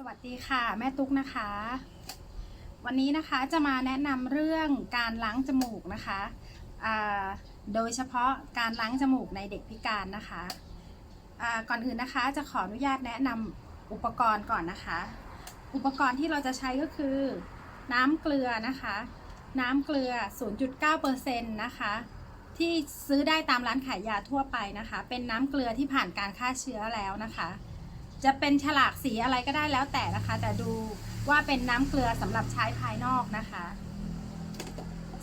สวัสดีค่ะ แม่ตุ๊กนะคะ วันนี้นะคะจะมาแนะนำเรื่องการล้างจมูกนะคะโดยเฉพาะการล้างจมูกในเด็กพิการนะคะก่อนอื่นนะคะจะขออนุญาตแนะนำอุปกรณ์ก่อนนะคะ อุปกรณ์ที่เราจะใช้ก็คือ น้ำเกลือนะคะ น้ำเกลือ 0.9%นะคะที่ซื้อได้ตามร้านขายยาทั่วไปนะคะ เป็นน้ำเกลือที่ผ่านการฆ่าเชื้อแล้วนะคะ จะเป็นฉลากสีอะไรก็ได้แล้วแต่นะคะ แต่ดูว่าเป็นน้ำเกลือสำหรับใช้ภายนอกนะคะ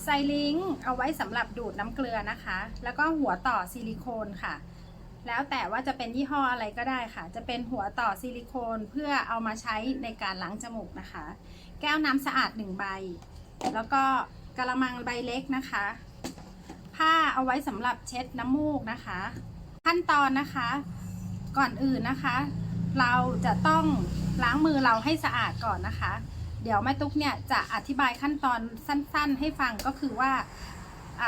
ไซลิงเอาไว้สำหรับดูดน้ำเกลือนะคะ แล้วก็หัวต่อซิลิโคนค่ะ แล้วแต่ว่าจะเป็นยี่ห้ออะไรก็ได้ค่ะ จะเป็นหัวต่อซิลิโคนเพื่อเอามาใช้ในการล้างจมูกนะคะ แก้วน้ำสะอาดหนึ่งใบ แล้วก็กระมังใบเล็กนะคะ ผ้าเอาไว้สำหรับเช็ดน้ำมูกนะคะ ขั้นตอนนะคะ ก่อนอื่นนะคะ เราจะต้องล้างมือเราให้สะอาดก่อนนะคะ เดี๋ยวแม่ตุ๊กเนี่ยจะอธิบายขั้นตอนสั้น ๆ ให้ฟังก็คือว่าอ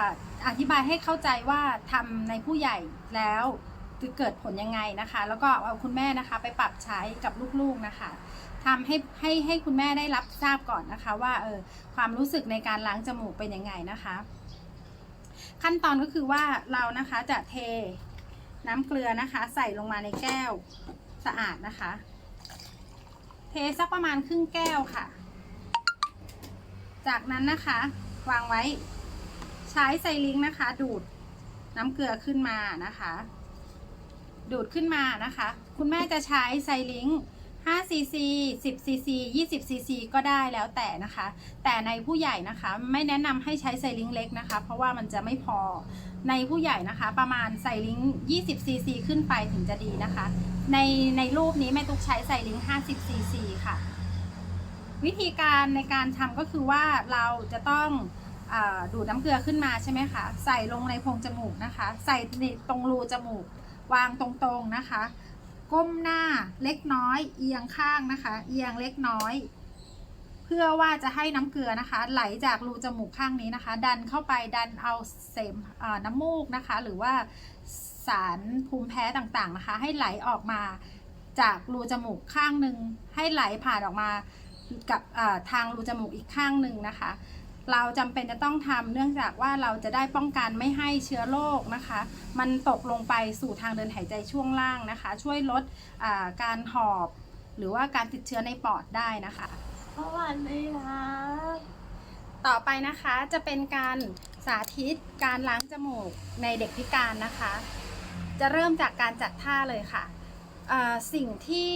อธิบายให้เข้าใจว่าทำในผู้ใหญ่แล้วจะเกิดผลยังไงนะคะ แล้วก็เอาคุณแม่นะคะ ไปปรับใช้กับลูกๆนะคะทำให้ให้ให้คุณแม่ได้รับทราบก่อนนะคะ ว่าเออความรู้สึกในการล้างจมูกเป็นยังไงนะคะ ขั้นตอนก็คือว่าเรานะคะจะเทน้ำเกลือนะคะ ใส่ลงมาในแก้ว สะอาดนะคะ เทสักประมาณครึ่งแก้วค่ะ จากนั้นนะคะ วางไว้ใช้ไซลิงค์นะคะ ดูดน้ำเกลือขึ้นมานะคะ ดูดขึ้นมานะคะ คุณแม่จะใช้ไซลิง 5ซีซี10ซีซี20ซีซีก็ได้แล้วแต่นะคะ แต่ในผู้ใหญ่นะคะไม่แนะนำให้ใช้ไซลิงเล็กนะคะ เพราะว่ามันจะไม่พอในผู้ใหญ่นะคะประมาณไซลิง 20ซีซีขึ้นไปถึงจะดีนะคะ ในในรูปนี้แม่ตุ๊กใช้ไซลิง 50ซีซีค่ะ วิธีการในการทำก็คือว่าเราจะต้องอดูดน้ำเกลือขึ้นมาใช่ไหมคะ ใส่ลงในโพรงจมูกนะคะ ใส่ตรงรูจมูกวางตรงๆนะคะ ก้มหน้าเล็กน้อย เอียงข้างนะคะ เอียงเล็กน้อย เพื่อว่าจะให้น้ำเกลือนะคะ ไหลจากรูจมูกข้างนี้นะคะ ดันเข้าไปดันเอาเสมเอ่อน้ำมูกนะคะ หรือว่าสารภูมิแพ้ต่างๆนะคะ ให้ไหลออกมาจากรูจมูกข้างหนึ่งให้ไหลผ่านออกมากับทางรูจมูกอีกข้างหนึ่งนะคะ เราจำเป็นจะต้องทำเนื่องจากว่าเราจะได้ป้องกันไม่ให้เชื้อโรคนะคะ มันตกลงไปสู่ทางเดินหายใจช่วงล่างนะคะ ช่วยลดอ่าการหอบ หรือว่าการติดเชื้อในปอดได้นะคะสวัสดีครับต่อไปนะคะจะเป็นการสาธิตการล้างจมูกในเด็กพิการนะคะ จะเริ่มจากการจัดท่าเลยค่ะเอ่อ สิ่งที่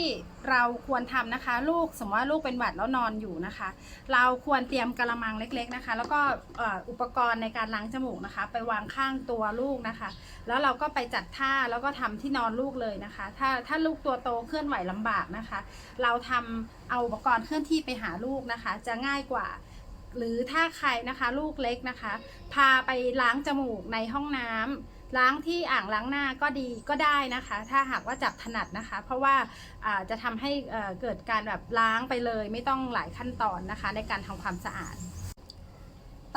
เราควรทำนะคะ ลูกสมมติว่าลูกเป็นหวัดแล้วนอนอยู่นะคะ เราควรเตรียมกระมังเล็ก ๆนะคะ แล้วก็อุปกรณ์ในการล้างจมูกนะคะ ไปวางข้างตัวลูกนะคะ แล้วเราก็ไปจัดท่าแล้วก็ทำที่นอนลูกเลยนะคะ ถ้าถ้าลูกตัวโตเคลื่อนไหวลำบากนะคะ เราทำเอาอุปกรณ์เคลื่อนที่ไปหาลูกนะคะ จะง่ายกว่า หรือถ้าใครนะคะลูกเล็กนะคะ พาไปล้างจมูกในห้องน้ำล้างที่อ่างล้างหน้าก็ดีก็ได้นะคะ ถ้าหากว่าจับถนัดนะคะ เพราะว่าจะทำให้เอ่อเกิดการแบบล้างไปเลย ไม่ต้องหลายขั้นตอนนะคะ ในการทำความสะอาด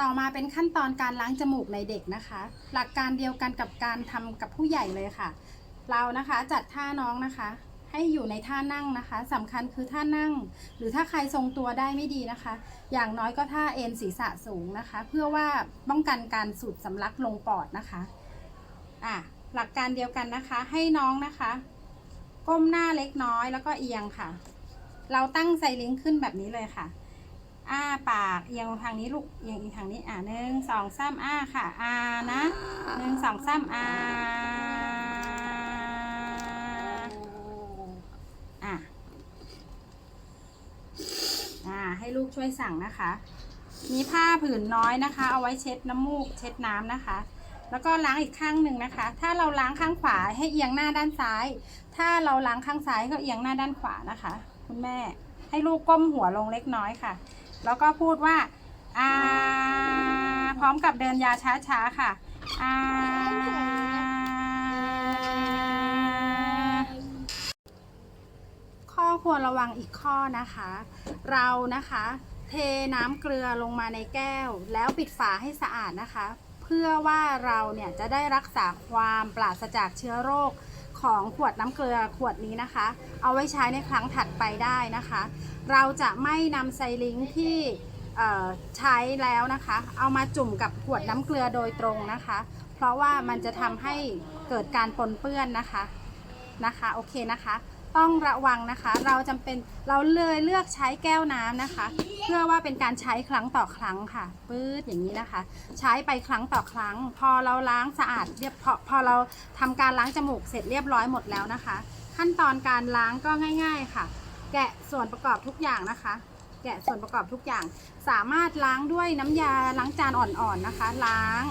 ต่อมาเป็นขั้นตอนการล้างจมูกในเด็กนะคะ หลักการเดียวกันกับการทำกับผู้ใหญ่เลยค่ะ เรานะคะจัดท่าน้องนะคะ ให้อยู่ในท่านั่งนะคะสำคัญคือท่านั่ง หรือถ้าใครทรงตัวได้ไม่ดีนะคะ อย่างน้อยก็ท่าเอ็นศีรษะสูงนะคะ เพื่อว่าป้องกันการสูดสำลักลงปอดนะคะอะหลักการเดียวกันนะคะ ให้น้องนะคะ ก้มหน้าเล็กน้อยแล้วก็เอียงค่ะ เราตั้งไซลิงค์ขึ้นแบบนี้เลยค่ะอ้าปากเอียงทางนี้ลูกเอียงอีกทางนี้อ่าหนึ่งสองสามอ้าค่ะอานะหนึ่งสองสามอาอะอ่า ให้ลูกช่วยสั่งนะคะ มีผ้าผืนน้อยนะคะ เอาไว้เช็ดน้ำมูกเช็ดน้ำนะคะ แล้วก็ล้างอีกข้างหนึ่งนะคะ ถ้าเราล้างข้างขวาให้เอียงหน้าด้านซ้าย ถ้าเราล้างข้างซ้ายก็เอียงหน้าด้านขวานะคะ คุณแม่ให้ลูกก้มหัวลงเล็กน้อยค่ะ แล้วก็พูดว่าอ่าพร้อมกับเดินยาช้าๆค่ะอ่า ควรระวังอีกข้อนะคะ เรานะคะ เทน้ำเกลือลงมาในแก้ว แล้วปิดฝาให้สะอาดนะคะ เพื่อว่าเราเนี่ยจะได้รักษาความปราศจากเชื้อโรคของขวดน้ำเกลือขวดนี้นะคะ เอาไว้ใช้ในครั้งถัดไปได้นะคะ เราจะไม่นำไซลิงที่ใช้แล้วนะคะ เอามาจุ่มกับขวดน้ำเกลือโดยตรงนะคะ เพราะว่ามันจะทำให้เกิดการปนเปื้อนนะคะนะคะ โอเคนะคะ ต้องระวังนะคะ เราจำเป็นเราเลยเลือกใช้แก้วน้ำนะคะ เพื่อว่าเป็นการใช้ครั้งต่อครั้งค่ะปื๊ดอย่างนี้นะคะ ใช้ไปครั้งต่อครั้ง พอเราล้างสะอาดเรียบพอพอเราทำการล้างจมูกเสร็จเรียบร้อยหมดแล้วนะคะ ขั้นตอนการล้างก็ง่าย ๆค่ะ แกะส่วนประกอบทุกอย่างนะคะ แกะส่วนประกอบทุกอย่าง สามารถล้างด้วยน้ำยาล้างจานอ่อนๆนะคะ ล้าง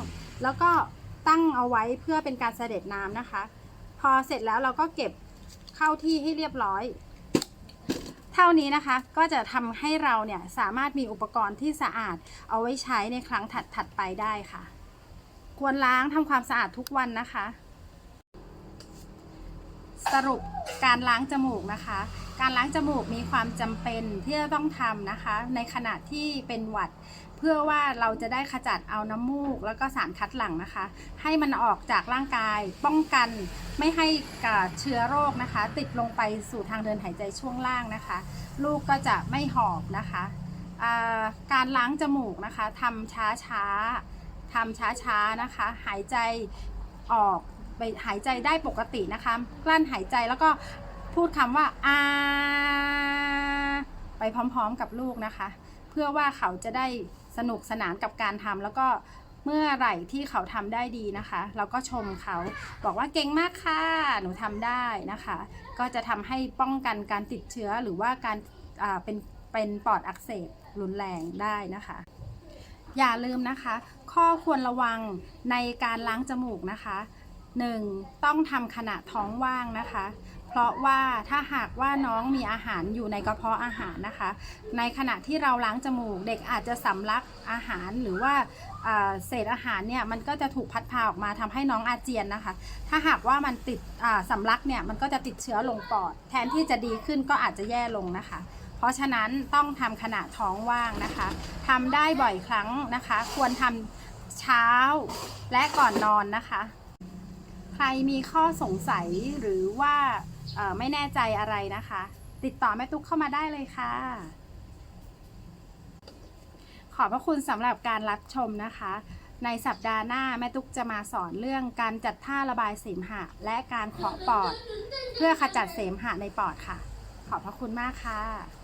แล้วก็ตั้งเอาไว้เพื่อเป็นการเสด็จน้ำนะคะ พอเสร็จแล้วเราก็เก็บ เข้าที่ให้เรียบร้อย เท่านี้นะคะก็จะทำให้เราเนี่ยสามารถมีอุปกรณ์ที่สะอาดเอาไว้ใช้ในครั้งถัดๆไปได้ค่ะ ควรล้างทำความสะอาดทุกวันนะคะ สรุปการล้างจมูกนะคะ การล้างจมูกมีความจำเป็นที่จะต้องทำนะคะ ในขณะที่เป็นหวัด เพื่อว่าเราจะได้ขจัดเอาน้ำมูก แล้วก็สารคัดหลั่งนะคะ ให้มันออกจากร่างกาย ป้องกันไม่ให้กาเชื้อโรคนะคะ ติดลงไปสู่ทางเดินหายใจช่วงล่างนะคะ ลูกก็จะไม่หอบนะคะการล้างจมูกนะคะทำช้าช้าทำช้าช้านะคะ หายใจออก ไปหายใจได้ปกตินะคะ กลั้นหายใจแล้วก็พูดคำว่าอาไปพร้อมๆกับลูกนะคะ เพื่อว่าเขาจะได้สนุกสนานกับการทำแล้วก็เมื่อไหร่ที่เขาทำได้ดีนะคะ เราก็ชมเขาบอกว่าเก่งมากค่ะ หนูทำได้นะคะ ก็จะทำให้ป้องกันการติดเชื้อหรือว่าการเป็นเป็นปอดอักเสบรุนแรงได้นะคะ อย่าลืมนะคะ ข้อควรระวังในการล้างจมูกนะคะ 1. ต้องทำขณะท้องว่างนะคะ เพราะว่าถ้าหากว่าน้องมีอาหารอยู่ในกระเพาะอาหารนะคะ ในขณะที่เราล้างจมูก เด็กอาจจะสำลักอาหารหรือว่าเศษอาหารเนี่ยมันก็จะถูกพัดพาออกมาทำให้น้องอาเจียนนะคะ ถ้าหากว่ามันติดอ่าสำลักเนี่ยมันก็จะติดเชื้อลงปอด แทนที่จะดีขึ้นก็อาจจะแย่ลงนะคะ เพราะฉะนั้นต้องทำขณะท้องว่างนะคะทำได้บ่อยครั้งนะคะ ควรทำเช้าและก่อนนอนนะคะ รมีข้อสงสัยหรือว่าไม่แน่ใจอะไรนะคะ ติดต่อแม่ตุ๊กเข้ามาได้เลยค่ะ ขอบพระคุณสำหรับการรับชมนะคะ ในสัปดาห์หน้าแม่ตุ๊กจะมาสอนเรื่องการจัดท่าระบายเสมหะ และการเคาะปอด เพื่อขจัดเสมหะในปอดค่ะ ขอบพระคุณมากค่ะ